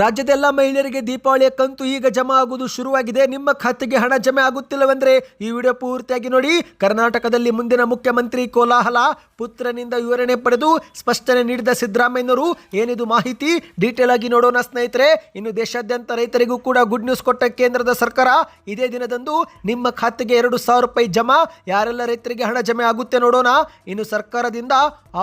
ರಾಜ್ಯದ ಎಲ್ಲ ಮಹಿಳೆಯರಿಗೆ ದೀಪಾವಳಿಯ ಕಂತು ಈಗ ಜಮಾ ಆಗುವುದು ಶುರುವಾಗಿದೆ. ನಿಮ್ಮ ಖಾತೆಗೆ ಹಣ ಜಮೆ ಆಗುತ್ತಿಲ್ಲವೆಂದ್ರೆ ಈ ವಿಡಿಯೋ ಪೂರ್ತಿಯಾಗಿ ನೋಡಿ. ಕರ್ನಾಟಕದಲ್ಲಿ ಮುಂದಿನ ಮುಖ್ಯಮಂತ್ರಿ ಕೋಲಾಹಲ, ಪುತ್ರನಿಂದ ವಿವರಣೆ ಪಡೆದು ಸ್ಪಷ್ಟನೆ ನೀಡಿದ ಸಿದ್ದರಾಮಯ್ಯನವರು, ಏನಿದು ಮಾಹಿತಿ? ಡೀಟೇಲ್ ಆಗಿ ನೋಡೋಣ ಸ್ನೇಹಿತರೆ. ಇನ್ನು ದೇಶಾದ್ಯಂತ ರೈತರಿಗೂ ಕೂಡ ಗುಡ್ ನ್ಯೂಸ್ ಕೊಟ್ಟ ಕೇಂದ್ರದ ಸರ್ಕಾರ, ಇದೇ ದಿನದಂದು ನಿಮ್ಮ ಖಾತೆಗೆ ಎರಡು ಸಾವಿರ ರೂಪಾಯಿ ಜಮಾ. ಯಾರೆಲ್ಲ ರೈತರಿಗೆ ಹಣ ಜಮೆ ಆಗುತ್ತೆ ನೋಡೋಣ. ಇನ್ನು ಸರ್ಕಾರದಿಂದ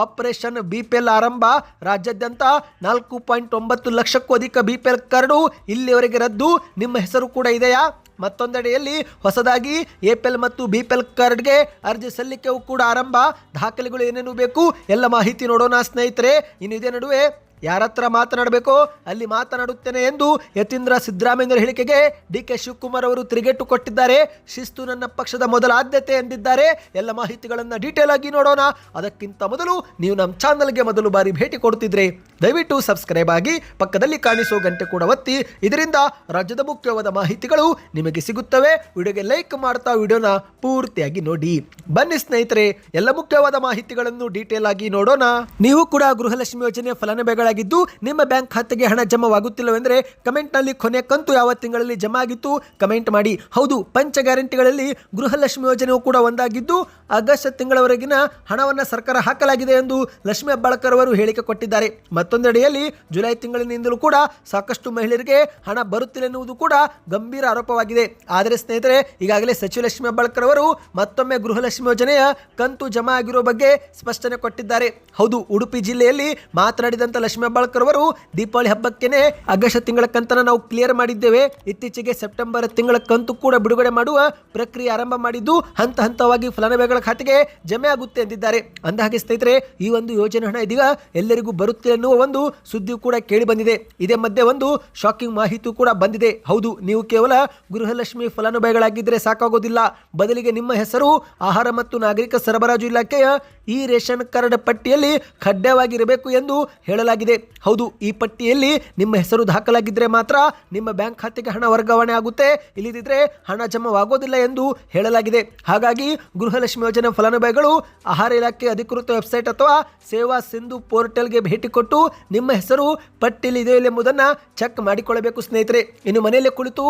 ಆಪರೇಷನ್ ಬಿಪಿಎಲ್ ಆರಂಭ. ರಾಜ್ಯಾದ್ಯಂತ ನಾಲ್ಕು ಪಾಯಿಂಟ್ ಒಂಬತ್ತು ಲಕ್ಷಕ್ಕೂ ಅಧಿಕ ಬಿಪಿಎಲ್ ಕಾರ್ಡು, ಇಲ್ಲಿವರೆಗೆ ರದ್ದು. ನಿಮ್ಮ ಹೆಸರು ಕೂಡ ಇದೆಯಾ? ಮತ್ತೊಂದೆಡೆಯಲ್ಲಿ ಹೊಸದಾಗಿ ಎ ಪಿ ಎಲ್ ಮತ್ತು ಬಿ ಪಿ ಎಲ್ ಕಾರ್ಡ್ಗೆ ಅರ್ಜಿ ಸಲ್ಲಿಕೆಯೂ ಕೂಡ ಆರಂಭ. ದಾಖಲೆಗಳು ಏನೇನು ಬೇಕು? ಎಲ್ಲ ಮಾಹಿತಿ ನೋಡೋಣ ಸ್ನೇಹಿತರೆ. ಇನ್ನು ಇದೇ ನಡುವೆ ಯಾರ ಹತ್ರ ಮಾತನಾಡಬೇಕೋ ಅಲ್ಲಿ ಮಾತನಾಡುತ್ತೇನೆ ಎಂದು ಯತೀಂದ್ರ ಸಿದ್ದರಾಮಯ್ಯರ ಹೇಳಿಕೆಗೆ ಡಿ ಕೆ ಶಿವಕುಮಾರ್ ಅವರು ತಿರುಗೇಟು ಕೊಟ್ಟಿದ್ದಾರೆ. ಶಿಸ್ತು ನನ್ನ ಪಕ್ಷದ ಮೊದಲ ಆದ್ಯತೆ ಎಂದಿದ್ದಾರೆ. ಎಲ್ಲ ಮಾಹಿತಿಗಳನ್ನು ಡೀಟೇಲ್ ಆಗಿ ನೋಡೋಣ. ಅದಕ್ಕಿಂತ ಮೊದಲು ನೀವು ನಮ್ಮ ಚಾನಲ್ಗೆ ಮೊದಲು ಬಾರಿ ಭೇಟಿ ಕೊಡ್ತಿದ್ರೆ ದಯವಿಟ್ಟು ಸಬ್ಸ್ಕ್ರೈಬ್ ಆಗಿ ಪಕ್ಕದಲ್ಲಿ ಕಾಣಿಸೋ ಗಂಟೆ ಕೂಡ ಒತ್ತಿ. ಇದರಿಂದ ರಾಜ್ಯದ ಮುಖ್ಯವಾದ ಮಾಹಿತಿಗಳು ನಿಮಗೆ ಸಿಗುತ್ತವೆ. ವಿಡಿಯೋಗೆ ಲೈಕ್ ಮಾಡ್ತಾ ವಿಡಿಯೋನ ಪೂರ್ತಿಯಾಗಿ ನೋಡಿ. ಬನ್ನಿ ಸ್ನೇಹಿತರೆ, ಎಲ್ಲ ಮುಖ್ಯವಾದ ಮಾಹಿತಿಗಳನ್ನು ಡೀಟೇಲ್ ಆಗಿ ನೋಡೋಣ. ನೀವು ಕೂಡ ಗೃಹಲಕ್ಷ್ಮಿ ಯೋಜನೆಯ ಫಲಾನುಭವಿಗಳಾಗಿದ್ದು ನಿಮ್ಮ ಬ್ಯಾಂಕ್ ಖಾತೆಗೆ ಹಣ ಜಮಾವಾಗುತ್ತಿಲ್ಲವೆಂದರೆ ಕಮೆಂಟ್ನಲ್ಲಿ ಕೊನೆ ಕಂತು ಯಾವ ತಿಂಗಳಲ್ಲಿ ಜಮಾ ಆಗಿತ್ತು ಕಮೆಂಟ್ ಮಾಡಿ. ಹೌದು, ಪಂಚ ಗ್ಯಾರಂಟಿಗಳಲ್ಲಿ ಗೃಹಲಕ್ಷ್ಮಿ ಯೋಜನೆಯೂ ಕೂಡ ಒಂದಾಗಿದ್ದು ಆಗಸ್ಟ್ ತಿಂಗಳವರೆಗಿನ ಹಣವನ್ನು ಸರ್ಕಾರ ಹಾಕಲಾಗಿದೆ ಎಂದು ಲಕ್ಷ್ಮೀ ಹೆಬ್ಬಾಳ್ಕರ್ ಅವರು ಹೇಳಿಕೆ ಕೊಟ್ಟಿದ್ದಾರೆ. ಮತ್ತೊಂದೆಡೆಯಲ್ಲಿ ಜುಲೈ ತಿಂಗಳಿನಿಂದಲೂ ಕೂಡ ಸಾಕಷ್ಟು ಮಹಿಳೆಯರಿಗೆ ಹಣ ಬರುತ್ತಿಲ್ಲ ಎನ್ನುವುದು ಕೂಡ ಗಂಭೀರ ಆರೋಪವಾಗಿದೆ. ಆದರೆ ಸ್ನೇಹಿತರೆ, ಈಗಾಗಲೇ ಸಚಿವ ಲಕ್ಷ್ಮೀ ಹೆಬ್ಬಾಳ್ಕರ್ ಅವರು ಮತ್ತೊಮ್ಮೆ ಗೃಹಲಕ್ಷ್ಮಿ ಯೋಜನೆಯ ಕಂತು ಜಮಾ ಆಗಿರುವ ಬಗ್ಗೆ ಸ್ಪಷ್ಟನೆ ಕೊಟ್ಟಿದ್ದಾರೆ. ಹೌದು, ಉಡುಪಿ ಜಿಲ್ಲೆಯಲ್ಲಿ ಮಾತನಾಡಿದಂಥ ಲಕ್ಷ್ಮೀ ಹೆಬ್ಬಾಳ್ಕರ್ ಅವರು ದೀಪಾವಳಿ ಹಬ್ಬಕ್ಕೇನೆ ಆಗಸ್ಟ್ ತಿಂಗಳ ಕಂತನ ನಾವು ಕ್ಲಿಯರ್ ಮಾಡಿದ್ದೇವೆ. ಇತ್ತೀಚೆಗೆ ಸೆಪ್ಟೆಂಬರ್ ತಿಂಗಳ ಕಂತು ಕೂಡ ಬಿಡುಗಡೆ ಮಾಡುವ ಪ್ರಕ್ರಿಯೆ ಆರಂಭ ಮಾಡಿದ್ದು ಹಂತ ಹಂತವಾಗಿ ಫಲಾನುಭವಿಗಳ ಖಾತೆಗೆ ಜಮೆ ಆಗುತ್ತೆ ಎಂದಿದ್ದಾರೆ. ಅಂದಹಾಗೆ ಸ್ನೇಹಿತರೆ, ಈ ಒಂದು ಯೋಜನೆ ಹಣ ಇದೀಗ ಎಲ್ಲರಿಗೂ ಬರುತ್ತೆ ಎನ್ನುವ ಒಂದು ಸುದ್ದಿ ಕೂಡ ಕೇಳಿ ಬಂದಿದೆ. ಇದೇ ಮಧ್ಯೆ ಒಂದು ಶಾಕಿಂಗ್ ಮಾಹಿತಿ ಕೂಡ ಬಂದಿದೆ. ಹೌದು, ನೀವು ಕೇವಲ ಗೃಹಲಕ್ಷ್ಮಿ ಫಲಾನುಭವಿಗಳಾಗಿದ್ದರೆ ಸಾಕಾಗೋದಿಲ್ಲ. ಬದಲಿಗೆ ನಿಮ್ಮ ಹೆಸರು ಆಹಾರ ಮತ್ತು ನಾಗರಿಕ ಸರಬರಾಜು ಇಲಾಖೆಯ ಈ ರೇಷನ್ ಕಾರ್ಡ್ ಪಟ್ಟಿಯಲ್ಲಿ ಕಡ್ಡಾಯವಾಗಿರಬೇಕು ಎಂದು ಹೇಳಲಾಗಿದೆ. ಹೌದು, ಈ ಪಟ್ಟಿಯಲ್ಲಿ ನಿಮ್ಮ ಹೆಸರು ದಾಖಲಾಗಿದ್ದರೆ ಮಾತ್ರ ನಿಮ್ಮ ಬ್ಯಾಂಕ್ ಖಾತೆಗೆ ಹಣ ವರ್ಗಾವಣೆ ಆಗುತ್ತೆ. ಇಲ್ಲದಿದ್ದರೆ ಹಣ ಜಮಾವಾಗೋದಿಲ್ಲ ಎಂದು ಹೇಳಲಾಗಿದೆ. ಹಾಗಾಗಿ ಗೃಹಲಕ್ಷ್ಮಿ ಯೋಜನೆ ಫಲಾನುಭವಿಗಳು, ಆಹಾರ ಇಲಾಖೆ ಅಧಿಕೃತ ವೆಬ್ಸೈಟ್ ಅಥವಾ ಸೇವಾ ಸಿಂಧು ಪೋರ್ಟಲ್ಗೆ ಭೇಟಿ ಕೊಟ್ಟು ನಿಮ್ಮ ಹೆಸರು, ಪಟ್ಟಿಯಲ್ಲಿ ಇದೆಯಲ್ಲ ಎಂಬುದನ್ನು ಚೆಕ್ ಮಾಡಿಕೊಳ್ಳಬೇಕು ಸ್ನೇಹಿತರೆ. ಇನ್ನು ಮನೆಯಲ್ಲೇ ಕುಳಿತು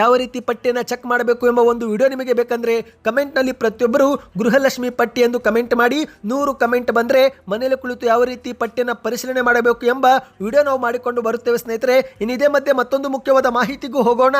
ಯಾವ ರೀತಿ ಪಟ್ಟಿಯನ್ನು ಚೆಕ್ ಮಾಡಬೇಕು ಎಂಬ ಒಂದು ವಿಡಿಯೋ ನಿಮಗೆ ಬೇಕಂದರೆ ಕಮೆಂಟ್ನಲ್ಲಿ ಪ್ರತಿಯೊಬ್ಬರು ಗೃಹಲಕ್ಷ್ಮಿ ಪಟ್ಟಿ ಎಂದು ಕಮೆಂಟ್ ಮಾಡಿ, ನೂರು ಕಮೆಂಟ್ ಬಂದರೆ ಮನೆಯಲ್ಲಿ ಕುಳಿತು ಯಾವ ರೀತಿ ಪಟ್ಟಿಯನ್ನು ಪರಿಶೀಲನೆ ಮಾಡಬೇಕು ಎಂಬ ವಿಡಿಯೋ ನಾವು ಮಾಡಿಕೊಂಡು ಬರುತ್ತೇವೆ ಸ್ನೇಹಿತರೆ. ಇನ್ನು ಇದೇ ಮಧ್ಯೆ ಮತ್ತೊಂದು ಮುಖ್ಯವಾದ ಮಾಹಿತಿಗೂ ಹೋಗೋಣ.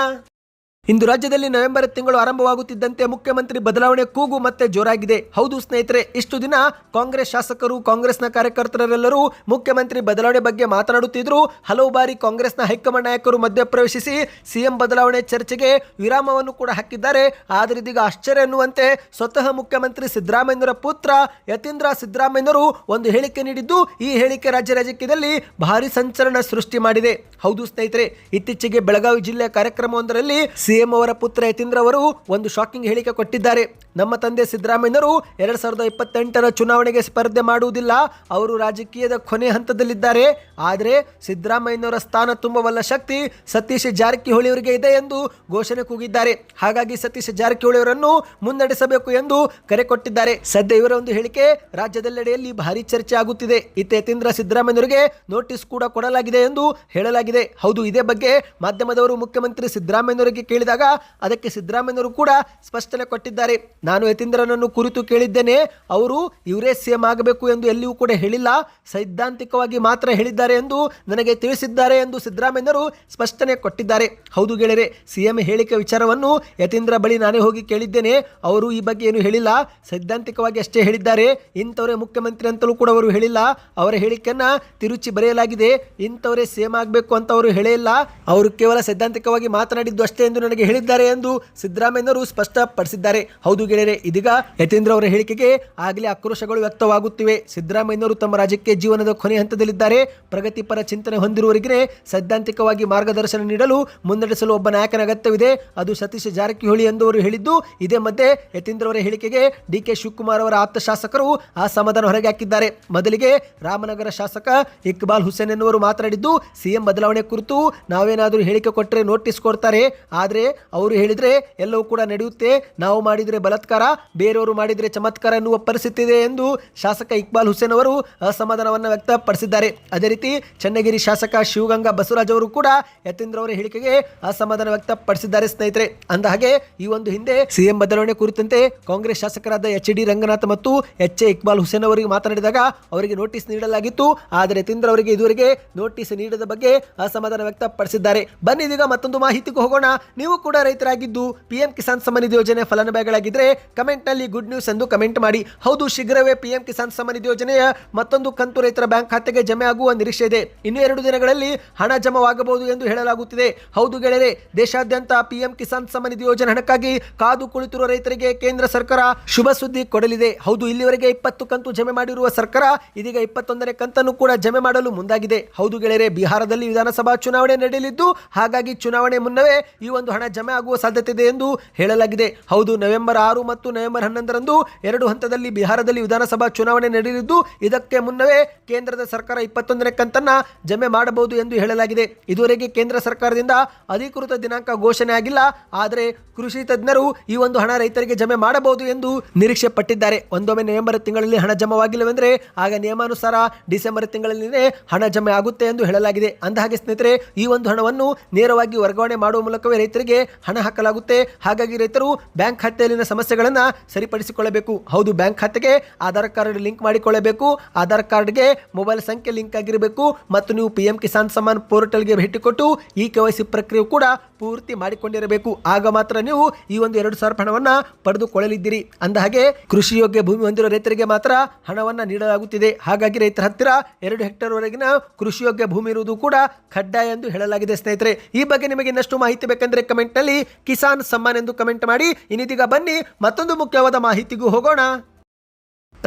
ಇಂದು ರಾಜ್ಯದಲ್ಲಿ ನವೆಂಬರ್ ತಿಂಗಳು ಆರಂಭವಾಗುತ್ತಿದ್ದಂತೆ ಮುಖ್ಯಮಂತ್ರಿ ಬದಲಾವಣೆ ಕೂಗು ಮತ್ತೆ ಜೋರಾಗಿದೆ. ಹೌದು ಸ್ನೇಹಿತರೆ, ಇಷ್ಟು ದಿನ ಕಾಂಗ್ರೆಸ್ ಶಾಸಕರು, ಕಾಂಗ್ರೆಸ್ನ ಕಾರ್ಯಕರ್ತರೆಲ್ಲರೂ ಮುಖ್ಯಮಂತ್ರಿ ಬದಲಾವಣೆ ಬಗ್ಗೆ ಮಾತನಾಡುತ್ತಿದ್ರು ಹಲವು ಬಾರಿ ಕಾಂಗ್ರೆಸ್ನ ಹೈಕಮಾಂಡ್ ನಾಯಕರು ಮಧ್ಯಪ್ರವೇಶಿಸಿ ಸಿಎಂ ಬದಲಾವಣೆ ಚರ್ಚೆಗೆ ವಿರಾಮವನ್ನು ಕೂಡ ಹಾಕಿದ್ದಾರೆ. ಆದರೆ ಇದೀಗ ಆಶ್ಚರ್ಯ ಎನ್ನುವಂತೆ ಸ್ವತಃ ಮುಖ್ಯಮಂತ್ರಿ ಸಿದ್ದರಾಮಯ್ಯರ ಪುತ್ರ ಯತೀಂದ್ರ ಸಿದ್ದರಾಮಯ್ಯರು ಒಂದು ಹೇಳಿಕೆ ನೀಡಿದ್ದು, ಈ ಹೇಳಿಕೆ ರಾಜ್ಯ ರಾಜಕೀಯದಲ್ಲಿ ಭಾರಿ ಸಂಚಲನ ಸೃಷ್ಟಿ ಮಾಡಿದೆ. ಹೌದು ಸ್ನೇಹಿತರೆ, ಇತ್ತೀಚೆಗೆ ಬೆಳಗಾವಿ ಜಿಲ್ಲೆಯ ಕಾರ್ಯಕ್ರಮವೊಂದರಲ್ಲಿ ಸಿಎಂ ಅವರ ಪುತ್ರ ಯತೀಂದ್ರ ಅವರು ಒಂದು ಶಾಕಿಂಗ್ ಹೇಳಿಕೆ ಕೊಟ್ಟಿದ್ದಾರೆ. ನಮ್ಮ ತಂದೆ ಸಿದ್ದರಾಮಯ್ಯನವರು ಎರಡ್ ಸಾವಿರದ ಇಪ್ಪತ್ತೆಂಟರ ಚುನಾವಣೆಗೆ ಸ್ಪರ್ಧೆ ಮಾಡುವುದಿಲ್ಲ, ಅವರು ರಾಜಕೀಯದ ಕೊನೆ ಹಂತದಲ್ಲಿದ್ದಾರೆ. ಆದರೆ ಸಿದ್ದರಾಮಯ್ಯನವರ ಸ್ಥಾನ ತುಂಬವಲ್ಲ ಶಕ್ತಿ ಸತೀಶ್ ಜಾರಕಿಹೊಳಿ ಅವರಿಗೆ ಇದೆ ಎಂದು ಘೋಷಣೆ ಕೂಗಿದ್ದಾರೆ. ಹಾಗಾಗಿ ಸತೀಶ್ ಜಾರಕಿಹೊಳಿ ಅವರನ್ನು ಮುನ್ನಡೆಸಬೇಕು ಎಂದು ಕರೆ ಕೊಟ್ಟಿದ್ದಾರೆ. ಸದ್ಯ ಇವರ ಒಂದು ಹೇಳಿಕೆ ರಾಜ್ಯದೆಲ್ಲೆಡೆಯಲ್ಲಿ ಭಾರಿ ಚರ್ಚೆ ಆಗುತ್ತಿದೆ. ಇತ್ತ ಯತೀಂದ್ರ ಸಿದ್ದರಾಮಯ್ಯನವರಿಗೆ ನೋಟಿಸ್ ಕೂಡ ಕೊಡಲಾಗಿದೆ ಎಂದು ಹೇಳಲಾಗಿದೆ. ಹೌದು, ಇದೇ ಬಗ್ಗೆ ಮಾಧ್ಯಮದವರು ಮುಖ್ಯಮಂತ್ರಿ ಸಿದ್ದರಾಮಯ್ಯನವರಿಗೆ ಕೇಳಿದಾಗ ಅದಕ್ಕೆ ಸಿದ್ದರಾಮಯ್ಯನವರು ಕೂಡ ಸ್ಪಷ್ಟನೆ ಕೊಟ್ಟಿದ್ದಾರೆ. ನಾನು ಯತೀಂದ್ರನನ್ನು ಕುರಿತು ಕೇಳಿದ್ದೇನೆ. ಅವರು ಇವರೇ ಸಿಎಂ ಆಗಬೇಕು ಎಂದು ಎಲ್ಲಿಯೂ ಕೂಡ ಹೇಳಿಲ್ಲ. ಸೈದ್ಧಾಂತಿಕವಾಗಿ ಮಾತ್ರ ಹೇಳಿದ್ದಾರೆ ಎಂದು ನನಗೆ ತಿಳಿಸಿದ್ದಾರೆ ಎಂದು ಸಿದ್ದರಾಮಯ್ಯನವರು ಸ್ಪಷ್ಟನೆ ಕೊಟ್ಟಿದ್ದಾರೆ. ಹೌದು ಗೆಳೆಯರೆ, ಸಿಎಂ ಹೇಳಿಕೆ ವಿಚಾರವನ್ನು ಯತೀಂದ್ರ ಬಳಿ ನಾನೇ ಹೋಗಿ ಕೇಳಿದ್ದೇನೆ. ಅವರು ಈ ಬಗ್ಗೆ ಏನು ಹೇಳಿಲ್ಲ. ಸೈದ್ಧಾಂತಿಕವಾಗಿ ಅಷ್ಟೇ ಹೇಳಿದ್ದಾರೆ. ಇಂಥವರೇ ಮುಖ್ಯಮಂತ್ರಿ ಅಂತಲೂ ಕೂಡ ಅವರು ಹೇಳಿಲ್ಲ. ಅವರ ಹೇಳಿಕೆಯನ್ನು ತಿರುಚಿ ಬರೆಯಲಾಗಿದೆ. ಇಂಥವರೇ ಸಿಎಂ ಆಗಬೇಕು ಅಂತ ಅವರು ಹೇಳಿಲ್ಲ ಅವರು ಕೇವಲ ಸೈದ್ಧಾಂತಿಕವಾಗಿ ಮಾತನಾಡಿದ್ದು ಅಷ್ಟೇ ಎಂದು ನನಗೆ ಹೇಳಿದ್ದಾರೆ ಎಂದು ಸಿದ್ದರಾಮಯ್ಯನವರು ಸ್ಪಷ್ಟಪಡಿಸಿದ್ದಾರೆ. ಹೌದು ಗೆಳೆಯರೆ, ಇದೀಗ ಯತೀಂದ್ರ ಅವರ ಹೇಳಿಕೆಗೆ ಆಗಲೇ ಆಕ್ರೋಶಗಳು ವ್ಯಕ್ತವಾಗುತ್ತಿವೆ. ಸಿದ್ದರಾಮಯ್ಯನವರು ತಮ್ಮ ರಾಜಕೀಯ ಜೀವನದ ಕೊನೆ ಹಂತದಲ್ಲಿದ್ದಾರೆ. ಪ್ರಗತಿಪರ ಚಿಂತನೆ ಹೊಂದಿರುವವರಿಗೆ ಸೈದ್ಧಾಂತಿಕವಾಗಿ ಮಾರ್ಗದರ್ಶನ ನೀಡಲು ಮುನ್ನಡೆಸಲು ಒಬ್ಬ ನಾಯಕನ ಅಗತ್ಯವಿದೆ. ಅದು ಸತೀಶ್ ಜಾರಕಿಹೊಳಿ ಎಂದು ಅವರು ಹೇಳಿದ್ದು, ಇದೇ ಮಧ್ಯೆ ಯತೀಂದ್ರ ಅವರ ಹೇಳಿಕೆಗೆ ಡಿ ಕೆ ಶಿವಕುಮಾರ್ ಅವರ ಆಪ್ತ ಶಾಸಕರು ಅಸಮಾಧಾನ ಹೊರಗೆ ಹಾಕಿದ್ದಾರೆ. ಮೊದಲಿಗೆ ರಾಮನಗರ ಶಾಸಕ ಇಕ್ಬಾಲ್ ಹುಸೇನ್ ಎನ್ನುವರು ಮಾತನಾಡಿದ್ದು, ಸಿಎಂ ಬದಲಾವಣೆ ಕುರಿತು ನಾವೇನಾದರೂ ಹೇಳಿಕೆ ಕೊಟ್ಟರೆ ನೋಟಿಸ್ ಕೊಡ್ತಾರೆ. ಆದರೆ ಆದರೆ ಅವರು ಹೇಳಿದರೆ, ಎಲ್ಲವೂ ಕೂಡ ನಡೆಯುತ್ತೆ. ನಾವು ಮಾಡಿದರೆ ಬಲತ್ಕಾರ, ಬೇರೆಯವರು ಮಾಡಿದರೆ ಚಮತ್ಕಾರ ಎನ್ನುವ ಪರಿಸ್ಥಿತಿ ಇದೆ ಎಂದು ಶಾಸಕ ಇಕ್ಬಾಲ್ ಹುಸೇನ್ ಅವರು ಅಸಮಾಧಾನವನ್ನು ವ್ಯಕ್ತಪಡಿಸಿದ್ದಾರೆ. ಅದೇ ರೀತಿ ಚನ್ನಗಿರಿ ಶಾಸಕ ಶಿವಗಂಗಾ ಬಸವರಾಜ್ ಅವರು ಕೂಡ ಯತೀಂದ್ರ ಅವರ ಹೇಳಿಕೆಗೆ ಅಸಮಾಧಾನ ವ್ಯಕ್ತಪಡಿಸಿದ್ದಾರೆ ಸ್ನೇಹಿತರೆ. ಅಂದ ಹಾಗೆ, ಈ ಒಂದು ಹಿಂದೆ ಸಿಎಂ ಬದಲಾವಣೆ ಕುರಿತಂತೆ ಕಾಂಗ್ರೆಸ್ ಶಾಸಕರಾದ ಎಚ್ ಡಿ ರಂಗನಾಥ್ ಮತ್ತು ಎಚ್ ಎ ಇಕ್ಬಾಲ್ ಹುಸೇನ್ ಅವರಿಗೆ ಮಾತನಾಡಿದಾಗ ಅವರಿಗೆ ನೋಟಿಸ್ ನೀಡಲಾಗಿತ್ತು. ಆದರೆ ಯತೀಂದ್ರ ಅವರಿಗೆ ಇದುವರೆಗೆ ನೋಟಿಸ್ ನೀಡದ ಬಗ್ಗೆ ಅಸಮಾಧಾನ ವ್ಯಕ್ತಪಡಿಸಿದ್ದಾರೆ. ಬನ್ನಿ ಇದೀಗ ಮತ್ತೊಂದು ಮಾಹಿತಿಗೂ ಹೋಗೋಣ. ನೀವು ಕೂಡ ರೈತರಾಗಿದ್ದು ಪಿಎಂ ಕಿಸಾನ್ ಸಮ್ಮಾನ್ ನಿಧಿ ಯೋಜನೆ ಫಲಾನುಭವಿಗಳಾಗಿದ್ದರೆ ಕಮೆಂಟ್ನಲ್ಲಿ ಗುಡ್ ನ್ಯೂಸ್ ಎಂದು ಕಮೆಂಟ್ ಮಾಡಿ. ಹೌದು, ಶೀಘ್ರವೇ ಪಿಎಂ ಕಿಸಾನ್ ಸಮ್ಮಾನ್ ನಿಧಿ ಯೋಜನೆಯ ಮತ್ತೊಂದು ಕಂತು ರೈತರ ಬ್ಯಾಂಕ್ ಖಾತೆಗೆ ಜಮೆ ಆಗುವ ನಿರೀಕ್ಷೆ ಇದೆ. ಇನ್ನು ಎರಡು ದಿನಗಳಲ್ಲಿ ಹಣ ಜಮವಾಗಬಹುದು ಎಂದು ಹೇಳಲಾಗುತ್ತಿದೆ. ಹೌದು ಗೆಳೆಯರೆ, ದೇಶಾದ್ಯಂತ ಪಿಎಂ ಕಿಸಾನ್ ಸಮ್ಮಾನ್ ನಿಧಿ ಯೋಜನೆ ಹಣಕ್ಕಾಗಿ ಕಾದು ಕುಳಿತಿರುವ ರೈತರಿಗೆ ಕೇಂದ್ರ ಸರ್ಕಾರ ಶುಭ ಸುದ್ದಿ ಕೊಡಲಿದೆ. ಹೌದು, ಇಲ್ಲಿವರೆಗೆ ಇಪ್ಪತ್ತು ಕಂತು ಜಮೆ ಮಾಡಿರುವ ಸರ್ಕಾರ ಇದೀಗ ಇಪ್ಪತ್ತೊಂದನೇ ಕಂತನ್ನು ಕೂಡ ಜಮೆ ಮಾಡಲು ಮುಂದಾಗಿದೆ. ಹೌದು ಗೆಳೆಯರೆ, ಬಿಹಾರದಲ್ಲಿ ವಿಧಾನಸಭಾ ಚುನಾವಣೆ ನಡೆಯಲಿದ್ದು, ಹಾಗಾಗಿ ಚುನಾವಣೆ ಮುನ್ನವೇ ಈ ಒಂದು ಜಮೆ ಆಗುವ ಸಾಧ್ಯತೆ ಇದೆ ಎಂದು ಹೇಳಲಾಗಿದೆ. ಹೌದು, ನವೆಂಬರ್ ಆರು ಮತ್ತು ನವೆಂಬರ್ ಹನ್ನೊಂದರಂದು ಎರಡು ಹಂತದಲ್ಲಿ ಬಿಹಾರದಲ್ಲಿ ವಿಧಾನಸಭಾ ಚುನಾವಣೆ ನಡೆಯಲಿದ್ದು, ಇದಕ್ಕೆ ಮುನ್ನವೇ ಕೇಂದ್ರದ ಸರ್ಕಾರ ಇಪ್ಪತ್ತೊಂದನೇ ಕಂತನ್ನ ಜಮೆ ಮಾಡಬಹುದು ಎಂದು ಹೇಳಲಾಗಿದೆ. ಇದುವರೆಗೆ ಕೇಂದ್ರ ಸರ್ಕಾರದಿಂದ ಅಧಿಕೃತ ದಿನಾಂಕ ಘೋಷಣೆ ಆಗಿಲ್ಲ. ಆದರೆ ಕೃಷಿ ತಜ್ಞರು ಈ ಒಂದು ಹಣ ರೈತರಿಗೆ ಜಮೆ ಮಾಡಬಹುದು ಎಂದು ನಿರೀಕ್ಷೆ ಪಟ್ಟಿದ್ದಾರೆ ಒಂದೊಮ್ಮೆ ನವೆಂಬರ್ ತಿಂಗಳಲ್ಲಿ ಹಣ ಜಮವಾಗಿಲ್ಲವೆಂದರೆ ಆಗ ನಿಯಮಾನುಸಾರ ಡಿಸೆಂಬರ್ ತಿಂಗಳಲ್ಲಿನೇ ಹಣ ಜಮೆ ಆಗುತ್ತೆ ಎಂದು ಹೇಳಲಾಗಿದೆ. ಅಂದಹಾಗೆ ಸ್ನೇಹಿತರೆ, ಈ ಒಂದು ಹಣವನ್ನು ನೇರವಾಗಿ ವರ್ಗಾವಣೆ ಮಾಡುವ ಮೂಲಕವೇ ರೈತರಿಗೆ ಹಣ ಹಾಕಲಾಗುತ್ತೆ. ಹಾಗಾಗಿ ರೈತರು ಬ್ಯಾಂಕ್ ಖಾತೆಯಲ್ಲಿನ ಸಮಸ್ಯೆಗಳನ್ನು ಸರಿಪಡಿಸಿಕೊಳ್ಳಬೇಕು. ಹೌದು, ಬ್ಯಾಂಕ್ ಖಾತೆಗೆ ಆಧಾರ್ ಕಾರ್ಡ್ ಲಿಂಕ್ ಮಾಡಿಕೊಳ್ಳಬೇಕು. ಆಧಾರ್ ಕಾರ್ಡ್ಗೆ ಮೊಬೈಲ್ ಸಂಖ್ಯೆ ಲಿಂಕ್ ಆಗಿರಬೇಕು ಮತ್ತು ನೀವು ಪಿ ಎಂ ಕಿಸಾನ್ ಸಮ್ಮಾನ್ ಪೋರ್ಟಲ್ಗೆ ಭೇಟಿ ಕೊಟ್ಟು ಈ ಕೆ ವೈ ಪ್ರಕ್ರಿಯೆ ಕೂಡ ಪೂರ್ತಿ ಮಾಡಿಕೊಂಡಿರಬೇಕು. ಆಗ ಮಾತ್ರ ನೀವು ಈ ಒಂದು ಎರಡು ಸಾವಿರ ಹಣವನ್ನು ಪಡೆದುಕೊಳ್ಳಲಿದ್ದೀರಿ. ಅಂದಹಾಗೆ ಕೃಷಿ ಯೋಗ್ಯ ಭೂಮಿ ಹೊಂದಿರುವ ರೈತರಿಗೆ ಮಾತ್ರ ಹಣವನ್ನು ನೀಡಲಾಗುತ್ತಿದೆ. ಹಾಗಾಗಿ ರೈತರ ಹತ್ತಿರ ಎರಡು ಹೆಕ್ಟರ್ ವರೆಗಿನ ಕೃಷಿ ಯೋಗ್ಯ ಭೂಮಿ ಇರುವುದು ಕೂಡ ಕಡ್ಡಾಯ ಎಂದು ಹೇಳಲಾಗಿದೆ ಸ್ನೇಹಿತರೆ. ಈ ಬಗ್ಗೆ ನಿಮಗೆ ಇನ್ನಷ್ಟು ಮಾಹಿತಿ ಬೇಕೆಂದರೆ ಕಮೆಂಟ್ನಲ್ಲಿ ಕಿಸಾನ್ ಸಮ್ಮಾನ್ ಎಂದು ಕಮೆಂಟ್ ಮಾಡಿ. ಇನ್ನಿದೀಗ ಬನ್ನಿ ಮತ್ತೊಂದು ಮುಖ್ಯವಾದ ಮಾಹಿತಿಗೂ ಹೋಗೋಣ.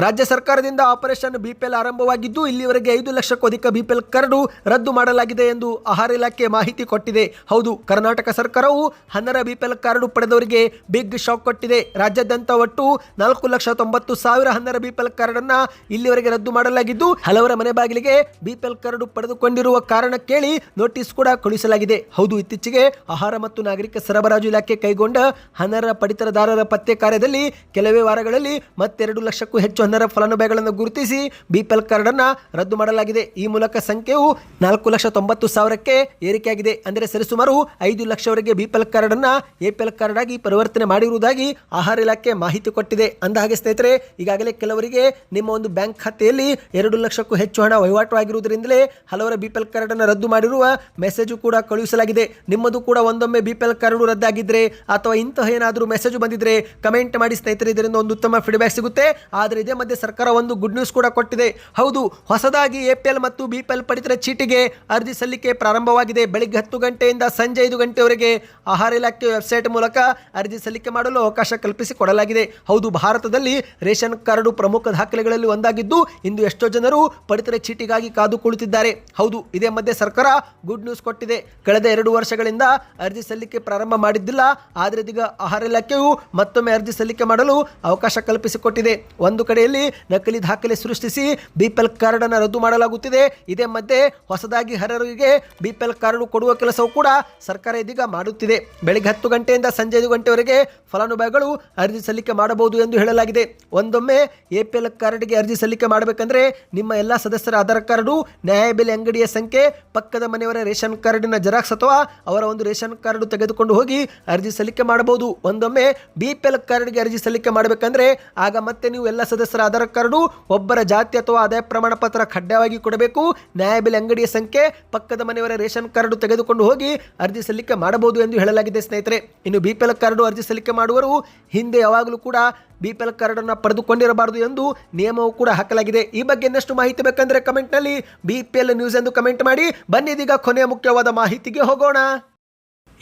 ರಾಜ್ಯ ಸರ್ಕಾರದಿಂದ ಆಪರೇಷನ್ ಬಿಪಿಎಲ್ ಆರಂಭವಾಗಿದ್ದು, ಇಲ್ಲಿವರೆಗೆ ಐದು ಲಕ್ಷಕ್ಕೂ ಅಧಿಕ ಬಿಪಿಎಲ್ ಕರಡು ರದ್ದು ಮಾಡಲಾಗಿದೆ ಎಂದು ಆಹಾರ ಇಲಾಖೆ ಮಾಹಿತಿ ಕೊಟ್ಟಿದೆ. ಹೌದು, ಕರ್ನಾಟಕ ಸರ್ಕಾರವು ಹನ್ನರ ಬಿಪಿಎಲ್ ಕಾರ್ಡು ಪಡೆದವರಿಗೆ ಬಿಗ್ ಶಾಕ್ ಕೊಟ್ಟಿದೆ. ರಾಜ್ಯಾದ್ಯಂತ ಒಟ್ಟು ನಾಲ್ಕು ಲಕ್ಷ ತೊಂಬತ್ತು ಸಾವಿರ ಹನ್ನರ ಬಿಪಿಎಲ್ ಕಾರ್ಡನ್ನ ಇಲ್ಲಿವರೆಗೆ ರದ್ದು ಮಾಡಲಾಗಿದ್ದು, ಹಲವರ ಮನೆ ಬಾಗಿಲಿಗೆ ಬಿಪಿಎಲ್ ಕಾರ್ಡು ಪಡೆದುಕೊಂಡಿರುವ ಕಾರಣ ಕೇಳಿ ನೋಟಿಸ್ ಕೂಡ ಕಳುಹಿಸಲಾಗಿದೆ. ಹೌದು, ಇತ್ತೀಚೆಗೆ ಆಹಾರ ಮತ್ತು ನಾಗರಿಕ ಸರಬರಾಜು ಇಲಾಖೆ ಕೈಗೊಂಡ ಹನ್ನರ ಪಡಿತರದಾರರ ಪತ್ತೆ ಕಾರ್ಯದಲ್ಲಿ ಕೆಲವೇ ವಾರಗಳಲ್ಲಿ ಮತ್ತೆರಡು ಲಕ್ಷಕ್ಕೂ ಹೆಚ್ಚು ಹನ್ನರ ಫಲಾನುಭವಿಗಳನ್ನು ಗುರುತಿಸಿ ಬಿಪಿಎಲ್ ಕಾರ್ಡ್ ಅನ್ನ ರದ್ದು ಮಾಡಲಾಗಿದೆ. ಈ ಮೂಲಕ ಸಂಖ್ಯೆಯು ನಾಲ್ಕು ಲಕ್ಷ ತೊಂಬತ್ತು ಸಾವಿರಕ್ಕೆ ಏರಿಕೆಯಾಗಿದೆ. ಅಂದರೆ ಸರಿಸುಮಾರು ಐದು ಲಕ್ಷವರೆಗೆ ಬಿಪಿಎಲ್ ಕಾರ್ಡ್ ಅನ್ನ ಎಪಿಎಲ್ ಕಾರ್ಡ್ ಆಗಿ ಪರಿವರ್ತನೆ ಮಾಡಿರುವುದಾಗಿ ಆಹಾರ ಇಲಾಖೆ ಮಾಹಿತಿ ಕೊಟ್ಟಿದೆ. ಅಂದ ಹಾಗೆ ಸ್ನೇಹಿತರೆ, ಈಗಾಗಲೇ ಕೆಲವರಿಗೆ ನಿಮ್ಮ ಒಂದು ಬ್ಯಾಂಕ್ ಖಾತೆಯಲ್ಲಿ ಎರಡು ಲಕ್ಷಕ್ಕೂ ಹೆಚ್ಚು ಹಣ ವಹಿವಾಟು ಆಗಿರುವುದರಿಂದಲೇ ಹಲವರ ಬಿಪಿಎಲ್ ಕಾರ್ಡ್ ಅನ್ನು ರದ್ದು ಮಾಡಿರುವ ಮೆಸೇಜು ಕೂಡ ಕಳುಹಿಸಲಾಗಿದೆ. ನಿಮ್ಮದು ಕೂಡ ಒಂದೊಮ್ಮೆ ಬಿಪಿಎಲ್ ಕಾರ್ಡು ರದ್ದಾಗಿದ್ರೆ ಅಥವಾ ಇಂತಹ ಏನಾದರೂ ಮೆಸೇಜ್ ಬಂದಿದ್ರೆ ಕಮೆಂಟ್ ಮಾಡಿ ಸ್ನೇಹಿತರೆ, ಇದರಿಂದ ಒಂದು ಉತ್ತಮ ಫೀಡ್ಬ್ಯಾಕ್ ಸಿಗುತ್ತೆ. ಆದರೆ ಇದೇ ಮಧ್ಯೆ ಸರ್ಕಾರ ಒಂದು ಗುಡ್ ನ್ಯೂಸ್ ಕೂಡ ಕೊಟ್ಟಿದೆ. ಹೌದು, ಹೊಸದಾಗಿ ಎಪಿಎಲ್ ಮತ್ತು ಬಿಪಿಎಲ್ ಪಡಿತರ ಚೀಟಿಗೆ ಅರ್ಜಿ ಸಲ್ಲಿಕೆ ಪ್ರಾರಂಭವಾಗಿದೆ. ಬೆಳಿಗ್ಗೆ ಹತ್ತು ಗಂಟೆಯಿಂದ ಸಂಜೆ ಐದು ಗಂಟೆವರೆಗೆ ಆಹಾರ ಇಲಾಖೆ ವೆಬ್ಸೈಟ್ ಮೂಲಕ ಅರ್ಜಿ ಸಲ್ಲಿಕೆ ಮಾಡಲು ಅವಕಾಶ ಕಲ್ಪಿಸಿ ಕೊಡಲಾಗಿದೆ ಹೌದು, ಭಾರತದಲ್ಲಿ ರೇಷನ್ ಕಾರ್ಡು ಪ್ರಮುಖ ದಾಖಲೆಗಳಲ್ಲಿ ಒಂದಾಗಿದ್ದು, ಇಂದು ಎಷ್ಟೋ ಜನರು ಪಡಿತರ ಚೀಟಿಗಾಗಿ ಕಾದು ಕುಳಿತಿದ್ದಾರೆ. ಹೌದು, ಇದೇ ಮಧ್ಯೆ ಸರ್ಕಾರ ಗುಡ್ ನ್ಯೂಸ್ ಕೊಟ್ಟಿದೆ. ಕಳೆದ ಎರಡು ವರ್ಷಗಳಿಂದ ಅರ್ಜಿ ಸಲ್ಲಿಕೆ ಪ್ರಾರಂಭ ಮಾಡಿದ್ದಿಲ್ಲ. ಆದರೆ ಇದೀಗ ಆಹಾರ ಇಲಾಖೆಯು ಮತ್ತೊಮ್ಮೆ ಅರ್ಜಿ ಸಲ್ಲಿಕೆ ಮಾಡಲು ಅವಕಾಶ ಕಲ್ಪಿಸಿಕೊಟ್ಟಿದೆ. ಒಂದು ಕಡೆಯಲ್ಲಿ ನಕಲಿ ದಾಖಲೆ ಸೃಷ್ಟಿಸಿ ಬಿಪಿಎಲ್ ಕಾರ್ಡ್ ಅನ್ನು ರದ್ದು ಮಾಡಲಾಗುತ್ತಿದೆ. ಇದೇ ಮಧ್ಯೆ ಹೊಸದಾಗಿ ಅರ್ಹರಿಗೆ ಬಿಪಿಎಲ್ ಕಾರ್ಡು ಕೊಡುವ ಕೆಲಸವೂ ಕೂಡ ಸರ್ಕಾರ ಇದೀಗ ಮಾಡುತ್ತಿದೆ. ಬೆಳಿಗ್ಗೆ ಹತ್ತು ಗಂಟೆಯಿಂದ ಸಂಜೆ ಐದು ಗಂಟೆವರೆಗೆ ಫಲಾನುಭವಿಗಳು ಅರ್ಜಿ ಸಲ್ಲಿಕೆ ಮಾಡಬಹುದು ಎಂದು ಹೇಳಲಾಗಿದೆ. ಒಂದೊಮ್ಮೆ ಎಪಿಎಲ್ ಕಾರ್ಡ್ಗೆ ಅರ್ಜಿ ಸಲ್ಲಿಕೆ ಮಾಡಬೇಕಂದ್ರೆ ನಿಮ್ಮ ಎಲ್ಲ ಸದಸ್ಯರ ಆಧಾರ್ ಕಾರ್ಡು ನ್ಯಾಯಬೆಲೆ ಅಂಗಡಿಯ ಸಂಖ್ಯೆ, ಪಕ್ಕದ ಮನೆಯವರ ರೇಷನ್ ಕಾರ್ಡಿನ ಜೆರಾಕ್ಸ್ ಅಥವಾ ಅವರ ಒಂದು ರೇಷನ್ ಕಾರ್ಡು ತೆಗೆದುಕೊಂಡು ಹೋಗಿ ಅರ್ಜಿ ಸಲ್ಲಿಕೆ ಮಾಡಬಹುದು. ಒಂದೊಮ್ಮೆ ಬಿಪಿಎಲ್ ಕಾರ್ಡ್ಗೆ ಅರ್ಜಿ ಸಲ್ಲಿಕೆ ಮಾಡಬೇಕಂದ್ರೆ ಆಗ ಮತ್ತೆ ನೀವು ಎಲ್ಲ ಸದಸ್ಯರ ಆಧಾರ್ ಕಾರ್ಡು, ಒಬ್ಬರ ಜಾತಿ ಅಥವಾ ಆದಾಯ ಪ್ರಮಾಣ ಪತ್ರ ಕಡ್ಡಾಯವಾಗಿ ಕೊಡಬೇಕು ನ್ಯಾಯಬೆಲೆ ಅಂಗಡಿಯ ಸಂಖ್ಯೆ, ಪಕ್ಕದ ಮನೆಯವರ ರೇಷನ್ ಕಾರ್ಡು ತೆಗೆದುಕೊಂಡು ಹೋಗಿ ಅರ್ಜಿ ಸಲ್ಲಿಕೆ ಮಾಡಬಹುದು ಎಂದು ಹೇಳಲಾಗಿದೆ ಸ್ನೇಹಿತರೆ. ಇನ್ನು ಬಿಪಿಎಲ್ ಕಾರ್ಡು ಅರ್ಜಿ ಸಲ್ಲಿಕೆ ಮಾಡುವರು ಹಿಂದೆ ಯಾವಾಗಲೂ ಕೂಡ ಬಿಪಿಎಲ್ ಎಲ್ ಕಾರ್ಡನ್ನು ಪಡೆದುಕೊಂಡಿರಬಾರದು ಎಂದು ನಿಯಮವು ಕೂಡ ಹಾಕಲಾಗಿದೆ. ಈ ಬಗ್ಗೆ ಇನ್ನಷ್ಟು ಮಾಹಿತಿ ಬೇಕಂದ್ರೆ ಕಮೆಂಟ್ನಲ್ಲಿ ಬಿಪಿಎಲ್ ನ್ಯೂಸ್ ಎಂದು ಕಮೆಂಟ್ ಮಾಡಿ. ಬನ್ನಿ ಇದೀಗ ಕೊನೆಯ ಮುಖ್ಯವಾದ ಮಾಹಿತಿಗೆ ಹೋಗೋಣ.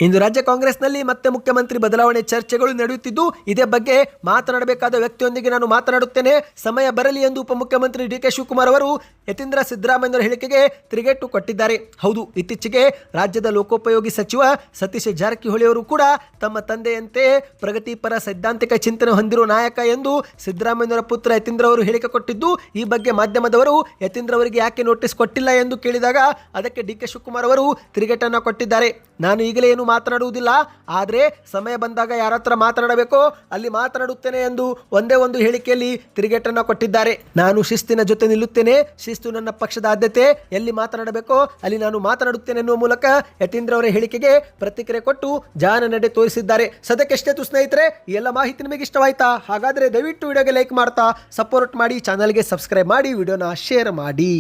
ಇಂದು ರಾಜ್ಯ ಕಾಂಗ್ರೆಸ್ನಲ್ಲಿ ಮತ್ತೆ ಮುಖ್ಯಮಂತ್ರಿ ಬದಲಾವಣೆ ಚರ್ಚೆಗಳು ನಡೆಯುತ್ತಿದ್ದು, ಇದೇ ಬಗ್ಗೆ ಮಾತನಾಡಬೇಕಾದ ವ್ಯಕ್ತಿಯೊಂದಿಗೆ ನಾನು ಮಾತನಾಡುತ್ತೇನೆ. ಸಮಯ ಬರಲಿ ಎಂದು ಉಪಮುಖ್ಯಮಂತ್ರಿ ಡಿ ಕೆ ಶಿವಕುಮಾರ್ ಅವರು ಯತೀಂದ್ರ ಸಿದ್ದರಾಮಯ್ಯರ ಹೇಳಿಕೆಗೆ ತಿರುಗೇಟು ಕೊಟ್ಟಿದ್ದಾರೆ. ಹೌದು, ಇತ್ತೀಚೆಗೆ ರಾಜ್ಯದ ಲೋಕೋಪಯೋಗಿ ಸಚಿವ ಸತೀಶ್ ಜಾರಕಿಹೊಳಿ ಅವರು ಕೂಡ ತಮ್ಮ ತಂದೆಯಂತೆ ಪ್ರಗತಿಪರ ಸೈದ್ಧಾಂತಿಕ ಚಿಂತನೆ ಹೊಂದಿರುವ ನಾಯಕ ಎಂದು ಸಿದ್ದರಾಮಯ್ಯರ ಪುತ್ರ ಯತೀಂದ್ರ ಅವರು ಹೇಳಿಕೆ ಕೊಟ್ಟಿದ್ದು, ಈ ಬಗ್ಗೆ ಮಾಧ್ಯಮದವರು ಯತೀಂದ್ರ ಅವರಿಗೆ ಯಾಕೆ ನೋಟಿಸ್ ಕೊಟ್ಟಿಲ್ಲ ಎಂದು ಕೇಳಿದಾಗ ಅದಕ್ಕೆ ಡಿ ಕೆ ಶಿವಕುಮಾರ್ ಅವರು ತಿರುಗೇಟನ್ನು ಕೊಟ್ಟಿದ್ದಾರೆ. ನಾನು ಈಗಲೇ ಏನು ಮಾತನಾಡುವುದಿಲ್ಲ. ಆದರೆ ಸಮಯ ಬಂದಾಗ ಯಾರ ಹತ್ರ ಮಾತನಾಡಬೇಕೋ ಅಲ್ಲಿ ಮಾತನಾಡುತ್ತೇನೆ ಎಂದು ಒಂದೇ ಒಂದು ಹೇಳಿಕೆಯಲ್ಲಿ ತಿರುಗೇಟನ್ನು ಕೊಟ್ಟಿದ್ದಾರೆ. ನಾನು ಶಿಸ್ತಿನ ಜೊತೆ ನಿಲ್ಲುತ್ತೇನೆ. ಶಿಸ್ತು ನನ್ನ ಪಕ್ಷದ ಆದ್ಯತೆ. ಎಲ್ಲಿ ಮಾತನಾಡಬೇಕೋ ಅಲ್ಲಿ ನಾನು ಮಾತನಾಡುತ್ತೇನೆ ಎನ್ನುವ ಮೂಲಕ ಯತೀಂದ್ರ ಅವರ ಹೇಳಿಕೆಗೆ ಪ್ರತಿಕ್ರಿಯೆ ಕೊಟ್ಟು ಜಾನ ನಡೆ ತೋರಿಸಿದ್ದಾರೆ. ಸದ್ಯಕ್ಕೆ ತು ಸ್ನೇಹಿತರೆ ಎಲ್ಲ ಮಾಹಿತಿ ನಿಮಗೆ ಇಷ್ಟವಾಯ್ತಾ? ಹಾಗಾದರೆ ದಯವಿಟ್ಟು ವಿಡಿಯೋಗೆ ಲೈಕ್ ಮಾಡ್ತಾ ಸಪೋರ್ಟ್ ಮಾಡಿ ಚಾನಲ್ಗೆ ಸಬ್ಸ್ಕ್ರೈಬ್ ಮಾಡಿ, ವಿಡಿಯೋನ ಶೇರ್ ಮಾಡಿ.